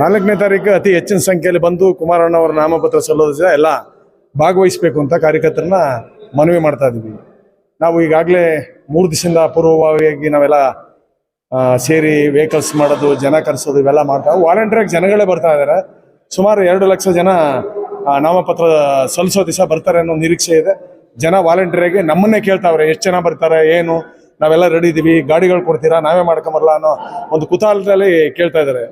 ನಾಲ್ಕನೇ ತಾರೀಕು ಅತಿ ಹೆಚ್ಚಿನ ಸಂಖ್ಯೆಯಲ್ಲಿ ಬಂದು ಕುಮಾರಣ್ಣ ಅವರ ನಾಮಪತ್ರ ಸಲ್ಲಿಸಿದ ಎಲ್ಲ ಭಾಗವಹಿಸಬೇಕು ಅಂತ ಕಾರ್ಯಕರ್ತರನ್ನ ಮನವಿ ಮಾಡ್ತಾ ಇದ್ದೀವಿ. ನಾವು ಈಗಾಗಲೇ ಮೂರು ದಿವಸದಿಂದ ಪೂರ್ವಭಾವಿಯಾಗಿ ನಾವೆಲ್ಲ ಸೇರಿ ವೆಹಿಕಲ್ಸ್ ಮಾಡೋದು, ಜನ ಕರೆಸೋದು ಇವೆಲ್ಲ ಮಾಡ್ತಾ ವಾಲಂಟಿಯರ್ ಜನಗಳೇ ಬರ್ತಾ ಇದ್ದಾರೆ. ಸುಮಾರು ಎರಡು ಲಕ್ಷ ಜನ ನಾಮಪತ್ರ ಸಲ್ಲಿಸೋ ದಿವಸ ಬರ್ತಾರೆ ಅನ್ನೋ ನಿರೀಕ್ಷೆ ಇದೆ. ಜನ ವಾಲಂಟಿಯರಾಗಿ ನಮ್ಮನ್ನೇ ಕೇಳ್ತಾವ್ರೆ, ಎಷ್ಟು ಜನ ಬರ್ತಾರೆ, ಏನು, ನಾವೆಲ್ಲ ರೆಡಿ ಇದ್ದೀವಿ, ಗಾಡಿಗಳು ಕೊಡ್ತೀರಾ, ನಾವೇ ಮಾಡ್ಕೊಂಬರಲ್ಲ ಅನ್ನೋ ಒಂದು ಕುತೂಹಲದಲ್ಲಿ ಕೇಳ್ತಾ ಇದ್ದಾರೆ.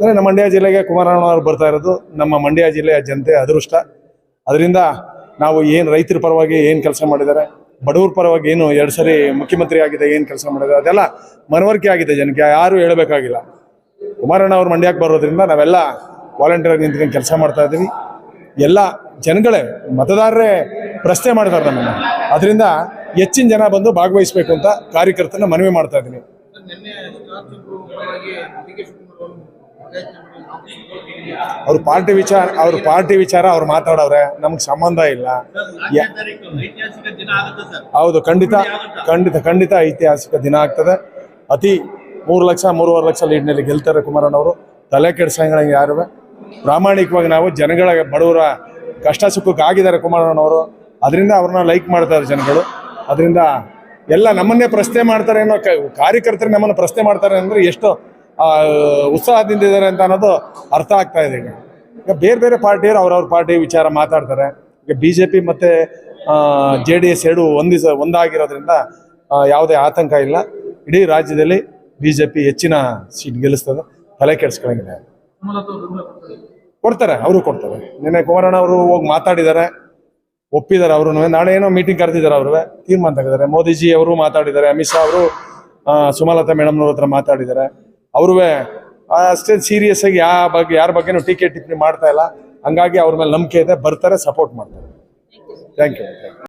ಅಂದರೆ ನಮ್ಮ ಮಂಡ್ಯ ಜಿಲ್ಲೆಗೆ ಕುಮಾರಣ್ಣ ಅವರು ಬರ್ತಾ ಇರೋದು ನಮ್ಮ ಮಂಡ್ಯ ಜಿಲ್ಲೆಯ ಜನತೆ ಅದೃಷ್ಟ. ಅದರಿಂದ ನಾವು ಏನು ರೈತರ ಪರವಾಗಿ ಏನು ಕೆಲಸ ಮಾಡಿದ್ದಾರೆ, ಬಡವ್ರ ಪರವಾಗಿ ಏನು ಎರಡು ಸರಿ ಮುಖ್ಯಮಂತ್ರಿ ಆಗಿದೆ, ಏನು ಕೆಲಸ ಮಾಡಿದ್ದಾರೆ, ಅದೆಲ್ಲ ಮನವರಿಕೆ ಆಗಿದೆ ಜನಕ್ಕೆ, ಯಾರು ಹೇಳಬೇಕಾಗಿಲ್ಲ. ಕುಮಾರಣ್ಣ ಅವರು ಮಂಡ್ಯಕ್ಕೆ ಬರೋದ್ರಿಂದ ನಾವೆಲ್ಲ ವಾಲಂಟಿಯರ್ ನಿಂತ್ಕೊಂಡು ಕೆಲಸ ಮಾಡ್ತಾ ಇದ್ದೀವಿ. ಎಲ್ಲ ಜನಗಳೇ, ಮತದಾರರೇ ಪ್ರಶ್ನೆ ಮಾಡ್ತಾರೆ ನಮ್ಮನ್ನು. ಅದರಿಂದ ಹೆಚ್ಚಿನ ಜನ ಬಂದು ಭಾಗವಹಿಸಬೇಕು ಅಂತ ಕಾರ್ಯಕರ್ತನ ಮನವಿ ಮಾಡ್ತಾ ಇದ್ದೀನಿ. ಅವರು ಪಾರ್ಟಿ ವಿಚಾರ ಅವ್ರ ಪಾರ್ಟಿ ವಿಚಾರ ಅವ್ರು ಮಾತಾಡವ್ರೆ ನಮ್ಗೆ ಸಂಬಂಧ ಇಲ್ಲ. ಹೌದು ಖಂಡಿತ ಖಂಡಿತ ಖಂಡಿತ ಐತಿಹಾಸಿಕ ದಿನ ಆಗ್ತದೆ. ಅತಿ ಮೂರು ಲಕ್ಷ ಮೂರುವರೆ ಲಕ್ಷ ಲೀಡ್ನಲ್ಲಿ ಗೆಲ್ತಾರೆ ಕುಮಾರಣ್ಣವರು ತಲೆ ಕೆಡ್ಸಂಗಳ ಯಾರು ಪ್ರಾಮಾಣಿಕವಾಗಿ ನಾವು ಜನಗಳ ಬಡವರ ಕಷ್ಟ ಸುಖಕ್ಕೆ ಆಗಿದ್ದಾರೆ ಕುಮಾರಣ್ಣವರು ಅದರಿಂದ ಅವ್ರನ್ನ ಲೈಕ್ ಮಾಡ್ತಾರೆ ಜನಗಳು. ಅದರಿಂದ ಎಲ್ಲ ನಮ್ಮನ್ನೇ ಪ್ರಶ್ನೆ ಮಾಡ್ತಾರೆ ಅನ್ನೋ ಕಾರ್ಯಕರ್ತರು ನಮ್ಮನ್ನು ಪ್ರಶ್ನೆ ಮಾಡ್ತಾರೆ ಅಂದರೆ ಎಷ್ಟು ಉತ್ಸಾಹದಿಂದ ಇದ್ದಾರೆ ಅಂತ ಅನ್ನೋದು ಅರ್ಥ ಆಗ್ತಾ ಇದೆ ಈಗ. ಈಗ ಬೇರೆ ಬೇರೆ ಪಾರ್ಟಿಯವರು ಅವ್ರವ್ರ ಪಾರ್ಟಿ ವಿಚಾರ ಮಾತಾಡ್ತಾರೆ. ಈಗ ಬಿ ಜೆ ಪಿ ಮತ್ತು ಜೆ ಡಿ ಎಸ್ ಎರಡು ಒಂದಿಸ ಒಂದಾಗಿರೋದ್ರಿಂದ ಯಾವುದೇ ಆತಂಕ ಇಲ್ಲ. ಇಡೀ ರಾಜ್ಯದಲ್ಲಿ ಬಿ ಜೆ ಪಿ ಹೆಚ್ಚಿನ ಸೀಟ್ ಗೆಲ್ಲಿಸ್ತದೆ. ತಲೆ ಬೆಂಬಲ ಕೊಡ್ತಾರೆ, ಅವರು ಕೊಡ್ತಾರೆ. ನಿನ್ನೆ ಕುಮಾರಣ್ಣ ಅವರು ಹೋಗಿ ಮಾತಾಡಿದ್ದಾರೆ. ಒಪ್ಪಿದ್ದಾರೆ ಅವರು ನಾಳೆ ಏನೋ ಮೀಟಿಂಗ್ ಕರೆದಿದ್ದಾರೆ ಅವರು. ತೀರ್ಮಾನ ತೆಗೆದಿದ್ದಾರೆ. ಮೋದಿಜಿ ಅವರು ಮಾತಾಡಿದ್ದಾರೆ. ಅಮಿತ್ ಶಾ ಅವರು ಸುಮಲತಾ ಮೇಡಮ್ನವ್ರ ಹತ್ರ ಮಾತಾಡಿದ್ದಾರೆ. ಅವ್ರೂ ಅಷ್ಟೇ ಸೀರಿಯಸ್ ಆಗಿ ಯಾವ ಬಗ್ಗೆ, ಯಾರ ಬಗ್ಗೆನೂ ಟೀಕೆ ಟಿಪ್ಪಣಿ ಮಾಡ್ತಾ ಇಲ್ಲ. ಹಂಗಾಗಿ ಅವ್ರ ಮೇಲೆ ನಂಬಿಕೆ ಇದೆ, ಬರ್ತಾರೆ ಸಪೋರ್ಟ್ ಮಾಡ್ತಾರೆ. Thank you